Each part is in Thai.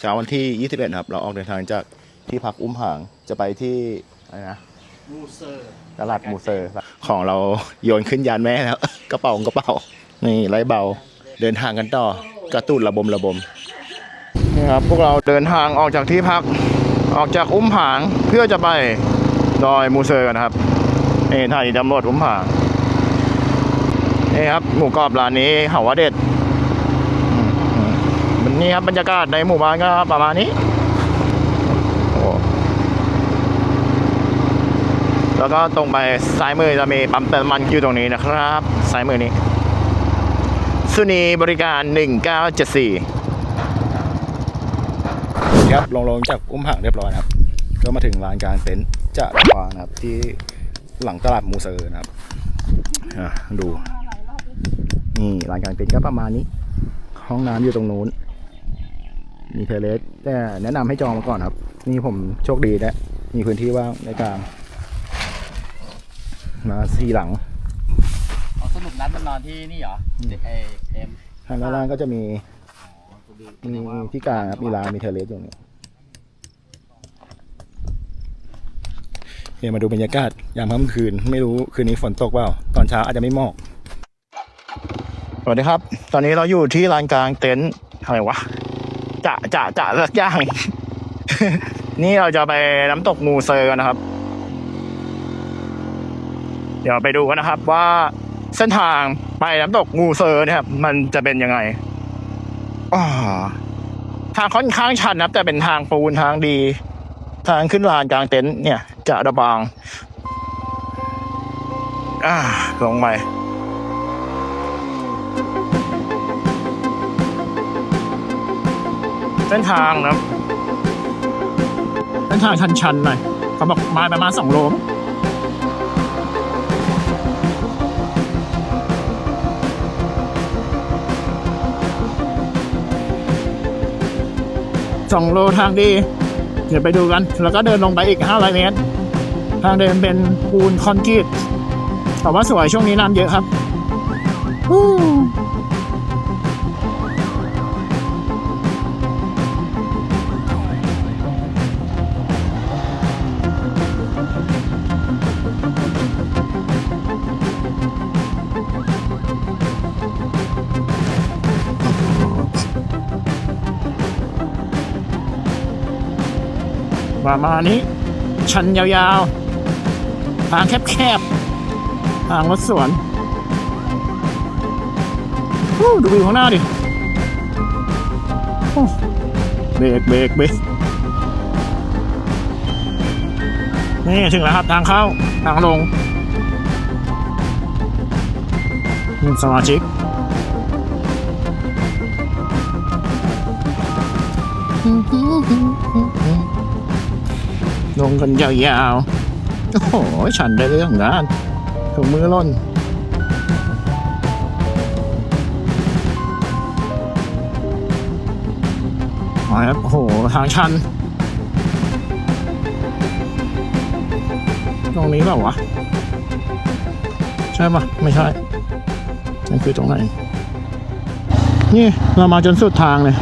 เช้าวันที่ 21 ครับ เราออกเดินทางจากที่พักอุ้มผางจะไปที่อะไรนะมูเซอร์ตลาดมูเซอร์ของเราโยนขึ้นยานแม่แล้ว กระเป๋ากระเป๋านี่ไร้เบา เดินทางกันต่อกระตุ้นระบมระบมนี่ครับพวกเราเดินทางออกจากที่พักออกจากอุ้มผางเพื่อจะไปดอยมูเซอร์กันนะครับนี่ถ่ายตำรวจอุ้มผางนี่ครับหมูกรอบร้านนี้เขาว่าเด็ดอืมอืมวั นนี้ครับบรรยากาศในหมู่บ้านก็ประมาณนี้แล้วก็ตรงไปซ้ายมือจะมีปั๊มเติมมันอยู่ตรงนี้นะครับซ้ายมือนี้สุนีบริการ 1974ครับลงลงจากอุ้มห่างเรียบร้อยนะครับ ก็มาถึงลานกลางเต็นท์จะวางนะครับ ที่หลังตลาดมูเซอร์นะครับดูนี่ลานกลางเต็นท์ก็ประมาณนี้ ห้องน้ำอยู่ตรงนู้น มีเทเลสแต่แนะนำให้จองมาก่อนครับ นี่ผมโชคดีนะมีพื้นที่ว่างในกลางมาสี่หลังเอาสรุปนัดมันนอนที่นี่เหรอเอเอ็มทางด้านล่างก็จะมีมีที่กลางครับมีลานมีเทเลสอยู่นี่เดี๋ยวมาดูบรรยากาศยามค่ำคืน ไม่รู้คืนนี้ฝนตกเปล่า ตอนเช้าอาจจะไม่หมอกสวัสดีครับ ตอนนี้เราอยู่ที่ลานกลางเต็นท์อะไรวะ จะจะจะสักอย่าง นี่เราจะไปน้ำตกมูเซอร์กันนะครับ เดี๋ยวไปดูกันนะครับว่าเส้นทางไปน้ำตกงูเซอร์เนี่ยครับ มันจะเป็นยังไงอ่าทางค่อนข้างชันนะครับ แต่เป็นทางปูนทางดี ทางขึ้นลานกลางเต็นท์เนี่ย จะระบาง อ่าลงไป เส้นทางนะเส้นทางชันๆหน่อยเขาบอกมาประมาณสองโลมสองโลทางดี เดี๋ยวไปดูกัน แล้วก็เดินลงไปอีก500เมตร ทางเดินเป็นปูนคอนกรีตแต่ว่าสวยช่วงนี้น้ำเยอะครับ ประมาณนี้ ชันยาวๆ ทางแคบๆ ทางรถสวนฮู้ดูวิวข้างหน้าดิเบรกเบรกเบรกนี่ถึงแล้วครับทางเข้า ทางลงนี่สมาชิก ลงกันยาวๆ โอ้โห ฉันได้เรื่องงานถุงมือล่นอ๋อครับโอ้โห ทางชัน ตรงนี้เปล่าวะ ใช่ปะไม่ใช่นั่นคือตรงไหน นี่ เรามาจนสุดทางเลย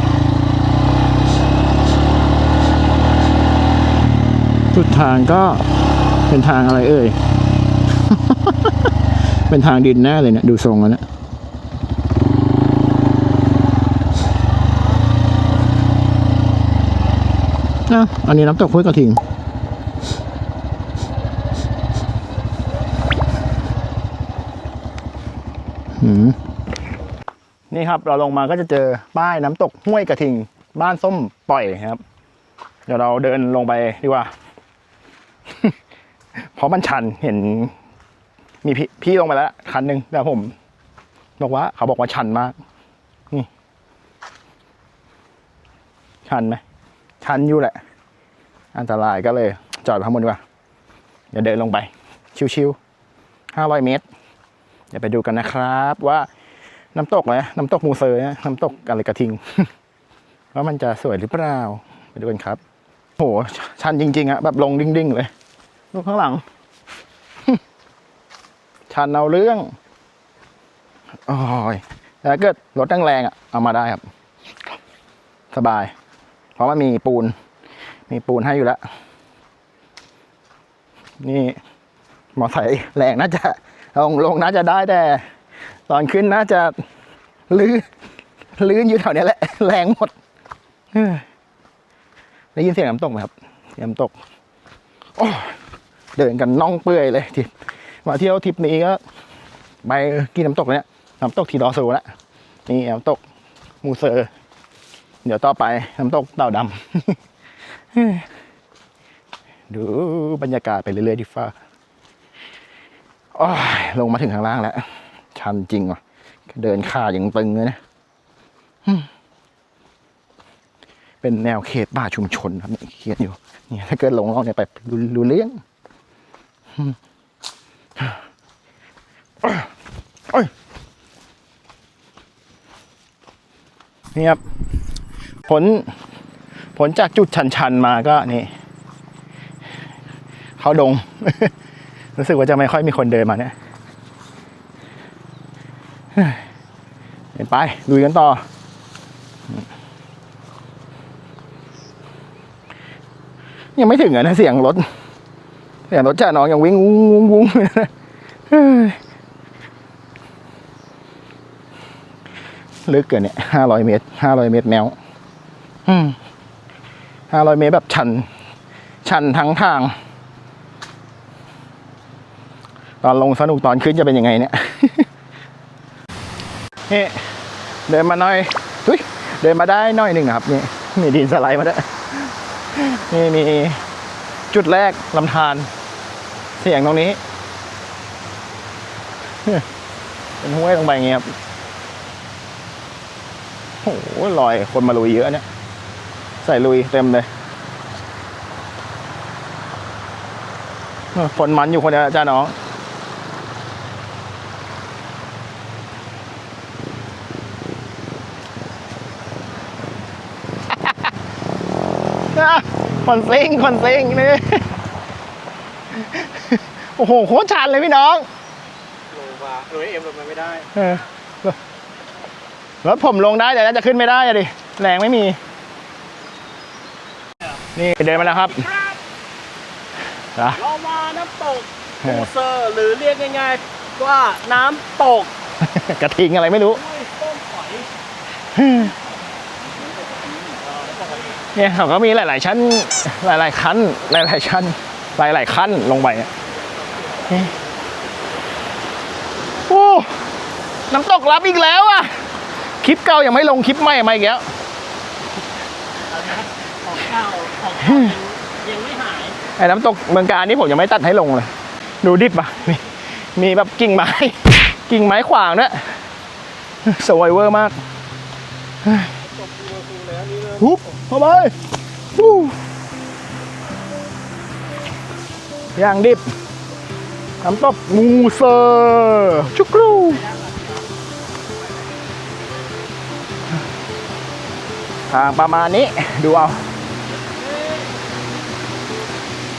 สุดทางก็เป็นทางอะไรเอ่ย เป็นทางดินแน่เลยเนี่ยดูทรงแล้วเนี่ยอะอันนี้น้ำตกห้วยกระทิงหืมนี่ครับเราลงมาก็จะเจอป้ายน้ำตกห้วยกระทิง บ้านส้มปล่อยครับ เดี๋ยวเราเดินลงไปดีกว่า เพราะมันชันเห็น มีพี่พี่ลงไปแล้วคันหนึ่งแต่ผมบอกว่า เขาบอกว่าชันมาก นี่ ชันไหมชันอยู่แหละ อันตรายก็เลย จอดข้างบนดีกว่าเดี๋ยวเดินลงไป ชิวๆห้าร้อยเมตร เดี๋ยวไปดูกันนะครับ ว่าน้ำตกนะน้ำตกมูเซอร์นะน้ำตกอะไรกระทิง ว่ามันจะสวยหรือเปล่า ไปดูกันครับ โหชันจริง ๆอะแบบลงดิ่งๆเลย ดูข้างหลัง ชันเอาเรื่องโอ้ยแต่ถ้าเกิดรถแรงๆอะเอามาได้ครับ สบาย เพราะมันมีปูน มีปูนให้อยู่แล้ว นี่ มอไซค์แรงน่าจะ ลงลงน่าจะได้แต่ ตอนขึ้นน่าจะลื่นลื่นอยู่แถวนี้แหละ แรงหมดได้ยินเสียงน้ำตกไหมครับ น้ำตก โอ้ เดินกันน่องเปื่อยเลยทริปมาเที่ยวทริปนี้ก็ไปกินน้ำตกเนี้ยน้ำตกทีดอโซแล้วนี่น้ำตกมูเซอร์เดี๋ยวต่อไปน้ำตกเต่าดำดูบรรยากาศไปเรื่อยๆดีฟ้าโอ้ยลงมาถึงข้างล่างแล้ว ชันจริงว่ะ เดินขาอย่างตึงเลยนะเป็นแนวเขตป่าชุมชนครับเขียนอยู่ เนี่ยถ้าเกิดลงล่องเนี่ยไปรู้เลี้ยง โอ้ยนี่ครับ ผล ผลจากจุดชันๆมาก็นี่ เขาดง รู้สึกว่าจะไม่ค่อยมีคนเดินมาเนี่ยเห็นไปลุยกันต่อ ยังไม่ถึงอะนะเสียงรถ เสียงรถจ่าน้องยังวิ่งวุ้งวุ้งวุ้งลึกเกินเนี่ยห้าร้อยเมตรห้าร้อยเมตรแนวห้าร้อยเมตรแบบชัน ชันทั้งทาง ตอนลงสนุกตอนขึ้นจะเป็นยังไงเนี่ยนี่เดินมาหน่อยทุยเดินมาได้หน่อยหนึ่งครับนี่มีดินสไลด์มาด้วยนี่มีจุดแรกลำธาร เสียงตรงนี้ เป็นห้วยลงไปอย่งเงี้ยครับโอ้โหลอยคนมาลุยเยอะเนี่ย ใส่ลุยเต็มเลยฝนมันอยู่คนเดียวจ้าน้องอะคนซิงคนซิงนี่ โอ้โหโคตรชันเลยพี่น้องลงมาเออเอ็มลงมาไม่ได้เออรถผมลงได้แต่น่าจะขึ้นไม่ได้อะดิแรงไม่มี นี่เดินมาแล้วครับนะเรามาน้ำตกเออมูเซอร์หรือเรียกง่ายๆว่าน้ำตกกระทิงอะไรไม่รู้ห้วยต้นฝอยเนี่ยเขาก็มีหลาย ๆ ชั้น หลาย ๆ ขั้น หลาย ๆ ชั้น หลาย ๆ ขั้นลงไปเนี่ยนี่ โอ้น้ำตกรับอีกแล้วอะ คลิปเก่ายังไม่ลงคลิปใหม่มาอีกแล้วของเก่าของเก่ายังไม่หาย ไอ้น้ำตกเมืองการนี่ผมยังไม่ตัดให้ลงเลย ดูดิบอะมีมีแบบกิ่งไม้ กิ่งไม้ขวางด้วยสวยเวอร์มากฮุบเข้าไปฮู้ย่างดิบ น้ำตกงูเซอร์ชุกรูทางประมาณนี้ดูเอา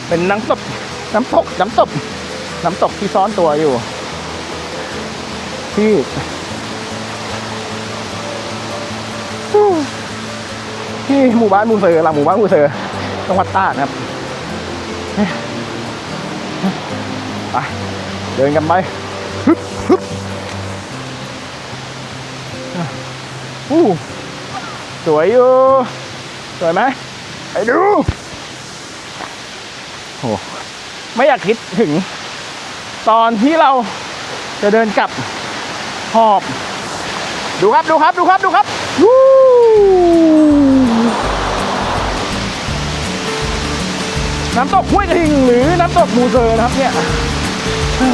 เป็นน้ำตกน้ำตกน้ำตกน้ำตกที่ซ้อนตัวอยู่ ที่ที่หมู่บ้านมูเซอร์หลังหมู่บ้านมูเซอร์จังหวัดตากครับ ไปเดินกันไปฮึบฮึบอู้สวยอยู่สวยไหมไปดูโอ้ไม่อยากคิดถึง ตอนที่เราจะเดินกลับหอบ ดูครับดูครับดูครับดูครับวู้น้ำตกห้วยกระทิงหรือน้ำตกมูเซอร์นะครับเนี่ย มา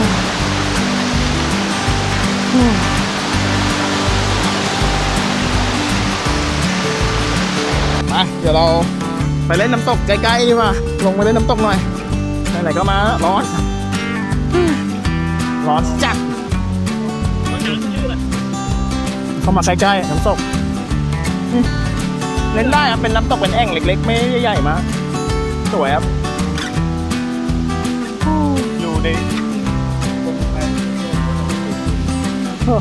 เดี๋ยวเราไปเล่นน้ำตกใกล้ๆดีกว่าลงไปเล่นน้ำตกหน่อยไหนๆก็มาร้อน ร้อนจัดเข้ามาใกล้ๆน้ำตกเล่นได้ครับเป็นน้ำตกเป็นแอ่งเล็ก ๆ ไม่ใหญ่ๆมากสวยครับอยู่ใน ยั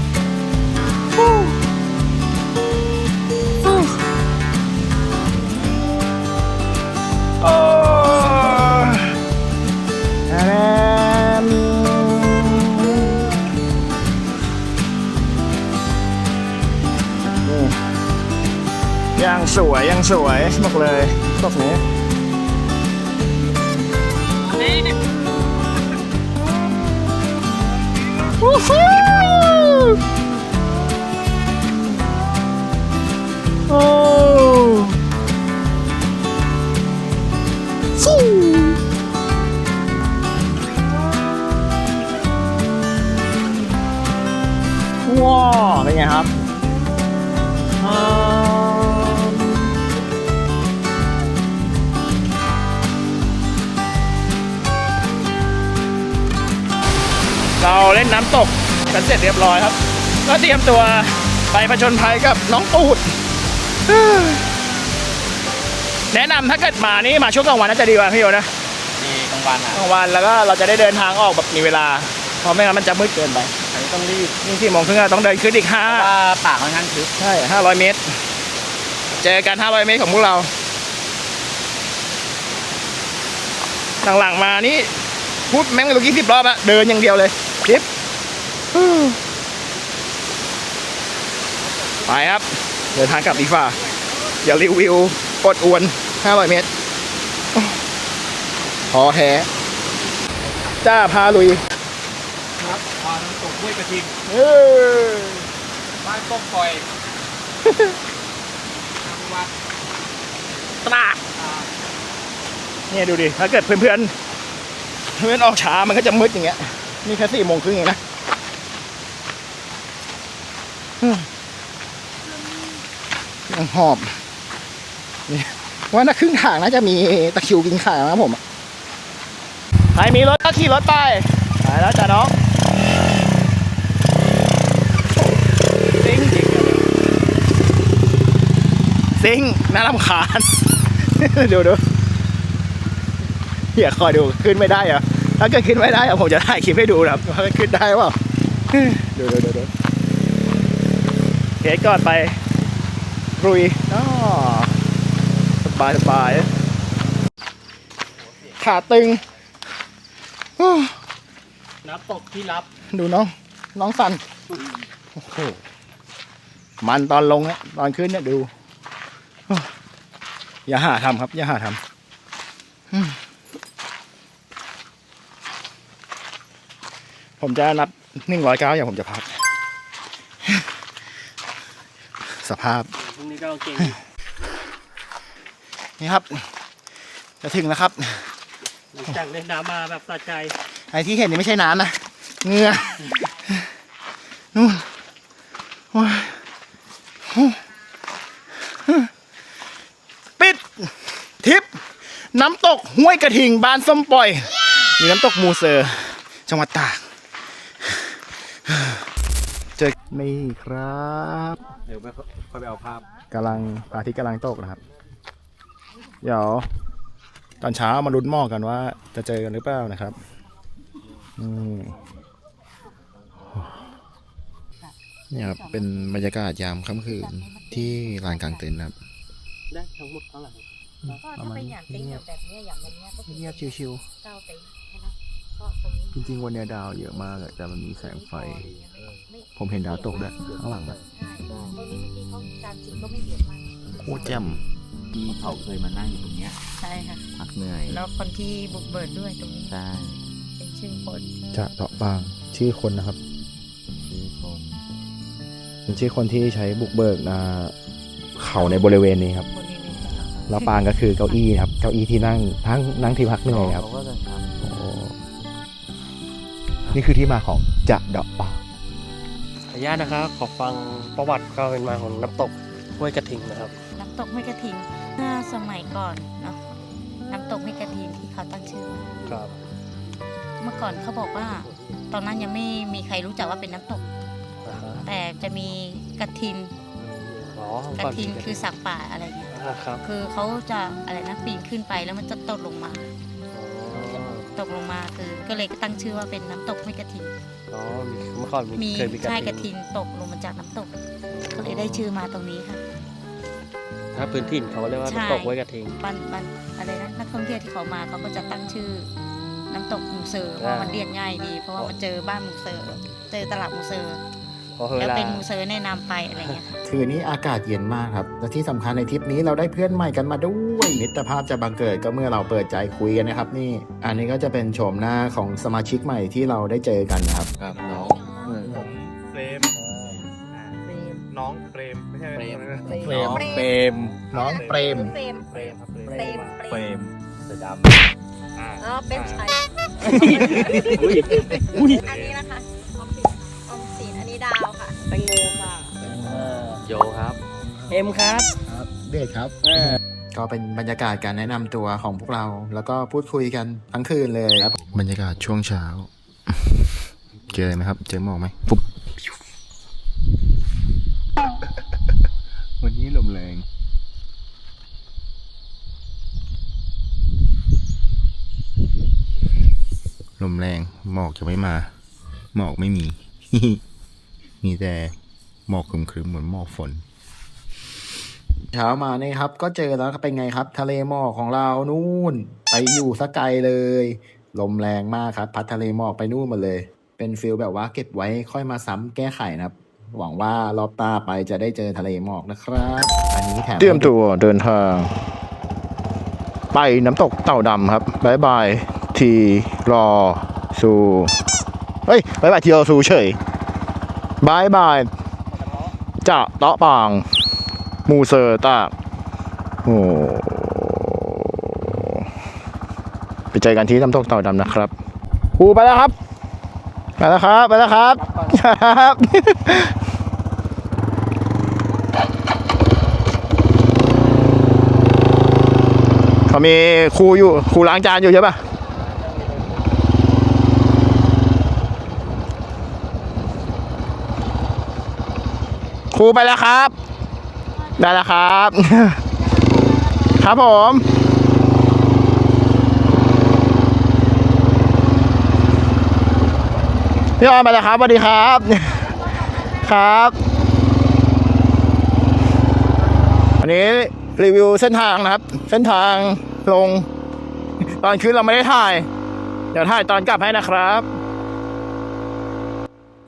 งสวยยังสวยบอกเลยตกนี้ เสร็จเรียบร้อยครับ ก็เตรียมตัวไปผจญภัยกับน้องตูด แนะนำถ้าเกิดมานี่มาช่วงกลางวันน่าจะดีกว่าพี่โยนะ ดีกลางวันอะกลางวันแล้วก็เราจะได้เดินทางออกแบบมีเวลา เพราะไม่งั้นมันจะมืดเกินไปอันนี้ต้องรีบนี่สี่โมงครึ่งอะต้องเดินขึ้นอีกห้า เพราะว่าป่าค่อนข้างทึบใช่ ห้าร้อยเมตร เจอกันห้าร้อยเมตรของพวกเรา หลังๆมานี่พูดแม่งไม่รู้กี่สิบรอบอะเดินอย่างเดียวเลยคลิป ไปครับ เดินทางกลับดีฝ่าอย่ารีวิวอดอวน 500 เมตรพอแท้ จ้าพาลุย ครับพาน้ำตกห้วยกระทิงเออบ้านต้มปล่อยทางวัดตราดเนี่ยดูดิ ถ้าเกิดเพื่อนๆ เพื่อนออกช้ามันก็จะมืดอย่างเงี้ย นี่แค่สี่โมงครึ่งเองนะอืม ยังหอบนี่ว่าน่าครึ่งทางน่าจะมีตะคริวกินขานะผมอะใครมีรถก็ขี่รถไปไปแล้วจ้ะน้องซิงจริงอะเนี่ยซิงน่ารำคาญดูดูอย่าคอยดูขึ้นไม่ได้เหรอะถ้าเกิดขึ้นไม่ได้อะผมจะถ่ายคลิปให้ดูนะครับว่าขึ้นได้เปล่าดูดูดูดูเคสก่อนไป รุยอ้อสบายสบายขาตึงโอ้น้ำตกที่รับ ดูน้อง น้องสันโอ้โหมันตอนลงเนี่ยตอนขึ้นเนี่ยดูโอ้อย่าหาทำครับ อย่าหาทำอืมผมจะนับหนึ่งร้อยเก้าอย่างผมจะพัก สภาพ พรุ่งนี้ก็เก่งนี่ครับ จะถึงแล้วครับ หลังจากเล่นน้ำมาแบบสะใจ ไอ้ที่เห็นนี่ไม่ใช่น้ำนะเหงื่อนู่นโอ้ยปิดทริป น้ำตกห้วยกระทิงบ้านส้มปล่อยมีน้ำตกมูเซอร์จังหวัดตาก เจอนี่ครับ เดี๋ยวไปค่อยไปเอาภาพกำลังพระอาทิตย์กำลังตกนะครับ เดี๋ยว ตอนเช้ามาลุ้นหมอกกันว่า จะเจอกันหรือเปล่านะครับอืมเนี่ยครับเป็นบรรยากาศยามค่ำคืนที่ลานกลางเต็นท์นะครับได้ทั้งหมดเท่าไหร่ก็ถ้าเป็นอย่างเต็นท์อยู่แบบเนี้ยอย่างวันเนี้ยก็คือเงียบชิวเก้าเต็นท์ใช่ไหมก็ตรงนี้ๆจริงๆวันเนี้ยดาวเยอะมากอะแต่มันมีแสงไฟไม่ ผมเห็นดาวตกด้วยข้างหลังอะใช่ตรงนี้ที่เขาการจริงก็ไม่เยอะมากโคตรแจ่มที่เขาเคยมานั่งอยู่ตรงเนี้ยใช่ค่ะ พักเหนื่อยแล้วคนที่บุกเบิกด้วยตรงนี้ ใช่เป็นชื่อคนจะเตาะบางชื่อคนนะครับคือคนเป็นชื่อคนที่ใช้บุกเบิกอ่าเขาในบริเวณนี้ครับ คนนี้นี่แล้วปางก็คือเก้าอี้นะครับ เก้าอี้ที่นั่งทั้งนั่งที่พักเหนื่อยครับเขาก็จะทโอ้นี่คือที่มาของจะเดาะปางข ออนุญาตนะครับ ขอฟังประวัติความเป็นมาของน้ำตกห้วยกระทิงนะครับ น้ำตกไม่กระทิงเมื่อสมัยก่อนเนาะน้ำตกไม่กระทิงที่เขาตั้งชื่อมาครับ เมื่อก่อนเขาบอกว่า ตอนนั้นยังไม่มีใครรู้จักว่าเป็นน้ำตก อ่าฮะแต่จะมีกระทินอ๋อกระก่อนทินคือสักป่าอะไรเงี้ย อ่าครับ คือเขาจะอะไรนะปีนขึ้นไปแล้วมันจะตกลงมาอ๋อ ตกลงมาคือ ก็เลยตั้งชื่อว่าเป็นน้ำตกไม่กระทิงอ๋อมีเมื่อก่อนมีมีเคยมีใช่กระทิงตกลงมาจากน้ำตก ก็เลยได้ชื่อมาตรงนี้ค่ะ ถ้าพื้นถิ่นเขาเรียกว่าใช่น้ำตกห้วยกระทิงบ้านบ้านอะไรนะนักท่องเที่ยวที่เขามาเขาก็จะตั้งชื่อ น้ำตกมูเซอร์เพราะว่ามันเรียกง่ายดี เพราะว่ามันเจอบ้านมูเซอร์เจอตลาดมูเซอร์พอเว แล้วลาเป็นมูเซอร์แนะนำไปอะไรเงี้ยค่ะคืนนี้อากาศเย็นมากครับและที่สำคัญในทริปนี้เราได้เพื่อนใหม่กันมาด้วยมิตรภาพจะบังเกิดก็เมื่อเราเปิดใจคุยกันนะครับ นี่ อันนี้ก็จะเป็นโฉมหน้าของสมาชิกใหม่ที่เราได้เจอกันนะครับครับน้องเฟรมน้องเฟรมไม่ใช่เฟรมเฟเฟรรมมเฟรมน้องเปรมเฟรมเฟรมครับเฟรมเฟรมเสือดอ๋อเป็นชัยอุ้ยอุ้ยอันนี้นะคะ ดาวค่ะแตงโมค่ะำโยครับ เอ็มครับเดทครับ ก็เป็นบรรยากาศการแนะนำตัวของพวกเรา แล้วก็พูดคุยกันทั้งคืนเลยครับ บรรยากาศช่วงเช้า เจอไหมครับ เจอหมอกไหมปุ๊บ วันนี้ลมแรง ลมแรง หมอกจะไม่มา หมอกไม่มี มีแต่หมอกครึมๆเหมือนหมอกฝน เช้ามาเนี่ยครับ ก็เจอแล้วก็เป็นไงครับ ทะเลหมอกของเรานู่น ไปอยู่สกไกลเลย ลมแรงมากครับ พัดทะเลหมอกไปนู่นหมาเลย เป็นฟิลแบบว่าเก็บไว้ค่อยมาซ้ำแก้ไขนะครับ หวังว่ารอบตาไปจะได้เจอทะเลหมอกนะครับ อันนี้แถมเตรียมตัวเดินทาง ไปน้ำตกเต่าดำครับบายบายทีรอซูเฮ้ยบายบายทีรอซูเฉย บายบายจะเตาะปาง มูเซอร์ตากโอ้ไปเจอกันที่น้ำตกเต่าดำนะครับคูไปแล้วครับ ไปแล้วครับ ไปแล้วครับครับเขามีครูอยู่ครูล้างจานอยู่ใช่ปะูไปแล้วครับ ได้แล้วครับ ครับผมพี่ออนไปแล้วครับสวัสดีครับ ครับ อันนี้รีวิวเส้นทางนะครับ เส้นทางลง ตอนขึ้นเราไม่ได้ถ่าย เดี๋ยวถ่ายตอนกลับให้นะครับ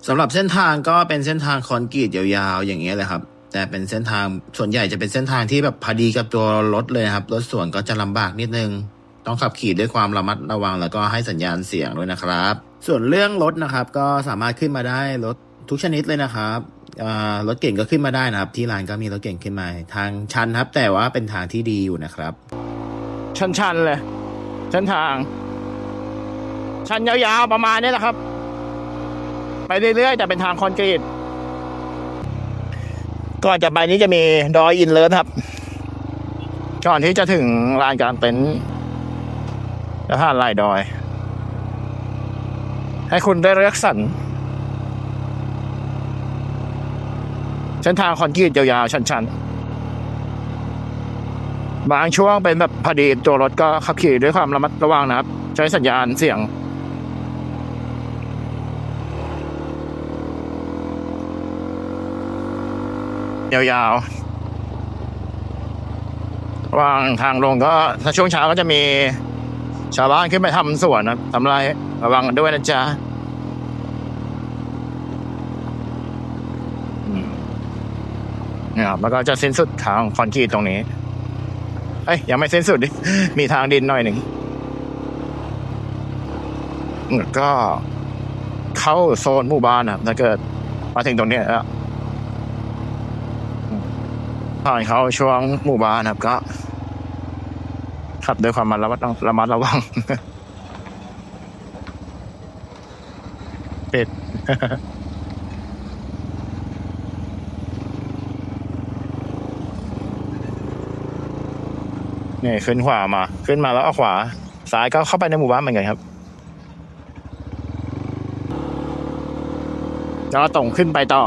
สำหรับเส้นทางก็เป็นเส้นทางคอนกรีตยาวๆอย่างเงี้ยเลยครับ แต่เป็นเส้นทางส่วนใหญ่จะเป็นเส้นทางที่แบบพอดีกับตัวรถเลยครับ รถสวนก็จะลำบากนิดนึง ต้องขับขี่ด้วยความระมัดระวังแล้วก็ให้สัญญาณเสียงด้วยนะครับ ส่วนเรื่องรถนะครับ ก็สามารถขึ้นมาได้รถทุกชนิดเลยนะครับรถเก่งก็ขึ้นมาได้นะครับ ที่ร้านก็มีรถเก่งขึ้นมา ทางชันครับ แต่ว่าเป็นทางที่ดีอยู่นะครับ ชันๆเลยเส้นทาง ชันยาวๆประมาณนี้แหละครับ ไปเรื่อยๆแต่เป็นทางคอนกรีตก่อนจะไปนี้จะมีดอยอินเลิศครับ ก่อนที่จะถึงลานกลางเต็นท์จะผ่านลายดอย ให้คุณได้เลือกสรรเส้นทางคอนกรีตยาวๆ ชันๆ บางช่วงเป็นแบบพอดีตัวรถก็ขับขี่ด้วยความระมัดระวังนะครับ ใช้สัญญาณเสียง ยาวๆ ว่างทางลงก็ถ้าช่วงเช้าก็จะมีชาวบ้านขึ้นไปทำสวนนะทำไรระวังกันด้วยนะจ๊ะเนี่ยครับแล้วก็จะสิ้นสุดทางคอนกรีตตรงนี้เอ้ยยังไม่สิ้นสุดดิมีทางดินหน่อยหนึ่งก็เข้าโซนหมู่บ้านนะถ้าเกิดมาถึงตรงนี้แล้ว ผ่านเขาช่วงหมู่บ้านนะครับก็ ขับด้วยความระมัดระมัดระวังปิดนี่ขึ้นขวามา ขึ้นมาแล้วเอาขวา ซ้ายก็เข้าไปในหมู่บ้านเหมือนกันครับแล้วตรงขึ้นไปต่อ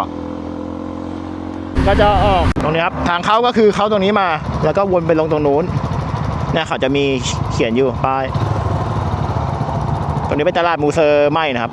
ก็จะออกตรงนี้ครับทางเข้าก็คือเข้าตรงนี้มา แล้วก็วนไปลงตรงนู้นเนี่ยเขาจะมีเขียนอยู่ป้ายตรงนี้เป็นตลาดมูเซอร์ไหมนะครับ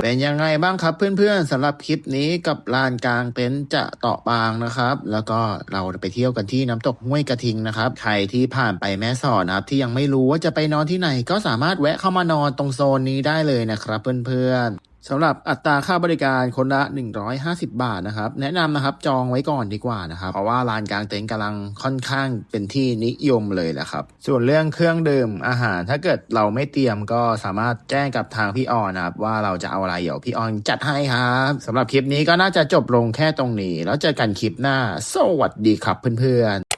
เป็นยังไงบ้างครับเพื่อนๆสำหรับคลิปนี้กับลานกลางเต็นท์จะเต่อบางนะครับ แล้วก็เราไปเที่ยวกันที่น้ำตกห้วยกระทิงนะครับใครที่ผ่านไปแม่สอดนะครับ ที่ยังไม่รู้ว่าจะไปนอนที่ไหน ก็สามารถแวะเข้ามานอนตรงโซนนี้ได้เลยนะครับ เพื่อนๆ สำหรับอัตราค่าบริการคนละ 150 บาทนะครับ แนะนำนะครับจองไว้ก่อนดีกว่านะครับ เพราะว่าลานกลางเต็นท์กำลังค่อนข้างเป็นที่นิยมเลยแหละครับ ส่วนเรื่องเครื่องดื่มอาหารถ้าเกิดเราไม่เตรียมก็สามารถแจ้งกับทางพี่ออนนะครับ ว่าเราจะเอาอะไรเดี๋ยวพี่ออนจัดให้ครับสำหรับคลิปนี้ก็น่าจะจบลงแค่ตรงนี้ แล้วเจอกันคลิปหน้า สวัสดีครับเพื่อนๆ